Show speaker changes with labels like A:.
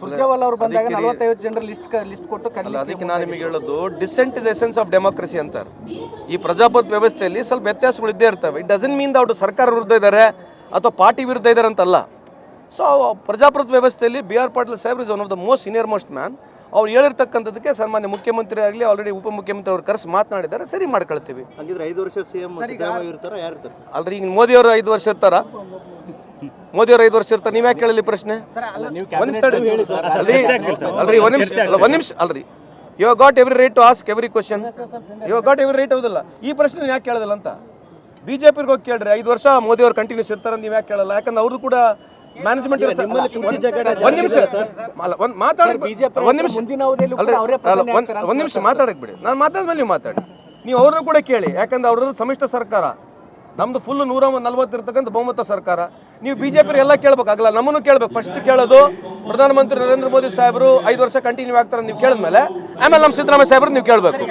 A: ಸುರ್ಜೇವಾಲ ಅವರು ಬಂದಾಗ ನಲವತ್ತೈವತ್ತು ಜನರ ಲಿಸ್ಟ್ ಲಿಸ್ಟ್ ಕೊಟ್ಟು
B: ಅಲ್ಲ ಅದಕ್ಕೆ ನಾನು ನಿಮಗೆ ಹೇಳೋದು dissent is essence of democracy ಅಂತಾರೆ. ಈ ಪ್ರಜಾಪ್ರಭುತ್ವ ವ್ಯವಸ್ಥೆಯಲ್ಲಿ ಸ್ವಲ್ಪ ವ್ಯತ್ಯಾಸಗಳು ಇದ್ದೇ ಇರ್ತವೆ. ಇಟ್ ಡಸನ್ ಮೀನ್ ಅವರು ಸರ್ಕಾರ ವಿರುದ್ಧ ಇದ್ದಾರೆ ಅಥವಾ ಪಾರ್ಟಿ ವಿರುದ್ಧ ಇದ್ದಾರೆ ಅಂತಲ್ಲ. ಸೊ ಪ್ರಜಾಪ್ರಭುತ್ವ ವ್ಯವಸ್ಥೆಯಲ್ಲಿ B R Patil Saheb is one of the most senior most man ಅವ್ರು ಹೇಳಿರ್ತಕ್ಕಂಥದ್ದಕ್ಕೆ ಸನ್ಮಾನ್ಯ ಮುಖ್ಯಮಂತ್ರಿ ಆಗಲಿ ಆಲ್ರೆಡಿ ಉಪಮುಖ್ಯಮಂತ್ರಿ ಅವ್ರು ಕರೆಸಿ ಮಾತನಾಡಿದ್ದಾರೆ ಸರಿ ಮಾಡ್ಕೊಳ್ತೀವಿ.
C: ಹಂಗಿದ್ರೆ ಐದು ವರ್ಷ ಸಿಎಂ ಇರ್ತಾರ? ಯಾರು ಇರ್ತಾರೆ?
B: ಅಲ್ರಿ ಈಗ ಮೋದಿಯವರು ಐದು ವರ್ಷ ಇರ್ತಾರ? ಮೋದಿಯವರು ಐದು ವರ್ಷ ಇರ್ತಾರೆ ನೀವು ಯಾಕೆ ಕೇಳಲಿ ಪ್ರಶ್ನೆ? ಒಂದ್ ನಿಮಿಷ ತಡಿ. ಅಲ್ರಿ ಅಲ್ರಿ ಒಂದ್ ನಿಮಿಷ ಅಲ್ಲ ಒಂದ್ ನಿಮಿಷ ಅಲ್ರಿ. You got every right to ask every question you got every right ಹೌದಲ್ಲ. ಈ ಪ್ರಶ್ನೆ ಯಾಕೆ ಕೇಳೋದಿಲ್ಲ ಅಂತ? ಬಿಜೆಪಿಗೆ ಹೋಗಿ ಕೇಳ್ರಿ ಐದು ವರ್ಷ ಮೋದಿ ಅವರು ಕಂಟಿನ್ಯೂಸ್ ಇರ್ತಾರೆ ನೀವು ಯಾಕೆ ಕೇಳಲ್ಲ? ಯಾಕಂದ್ರೆ ಅವ್ರದ್ದು ಕೂಡ ಮ್ಯಾನೇಜ್ಮೆಂಟ್ ಒಂದ್ ನಿಮಿಷ ಒಂದ್ ಮಾತಾಡಕ್
A: ಬಿಜೆಪಿ
B: ಒಂದ್ ನಿಮಿಷ. ಒಂದ್ ಒಂದ್ ನಿಮಿಷ ಮಾತಾಡಕ್ ಬಿಡಿ. ನಾನು ಮಾತಾದ್ಮೇಲೆ ನೀವು ಮಾತಾಡಿ. ನೀವು ಅವ್ರನ್ನ ಕೂಡ ಕೇಳಿ ಯಾಕಂದ್ರೆ ಅವ್ರದ್ದು ಸಮ್ಮಿಶ್ರ ಸರ್ಕಾರ. ನಮ್ದು ಫುಲ್ ನೂರ ನಲ್ವತ್ತು ಇರ್ತಕ್ಕಂಥ ಬಹುಮತ ಸರ್ಕಾರ. ನೀವು ಬಿಜೆಪಿ ಎಲ್ಲ ಕೇಳ್ಬೇಕಾಗಲ್ಲ ನಮ್ಮನ್ನು ಕೇಳ್ಬೇಕು. ಫಸ್ಟ್ ಕೇಳೋದು ಪ್ರಧಾನಮಂತ್ರಿ ನರೇಂದ್ರ ಮೋದಿ ಸಾಹೇಬರು ಐದು ವರ್ಷ ಕಂಟಿನ್ಯೂ ಆಗ್ತಾರೆ ನೀವು ಕೇಳಿದ್ಮೇಲೆ, ಆಮೇಲೆ ನಮ್ಮ ಸಿದ್ದರಾಮಯ್ಯ ಸಾಹೇಬ್ರು ನೀವು ಕೇಳಬೇಕು.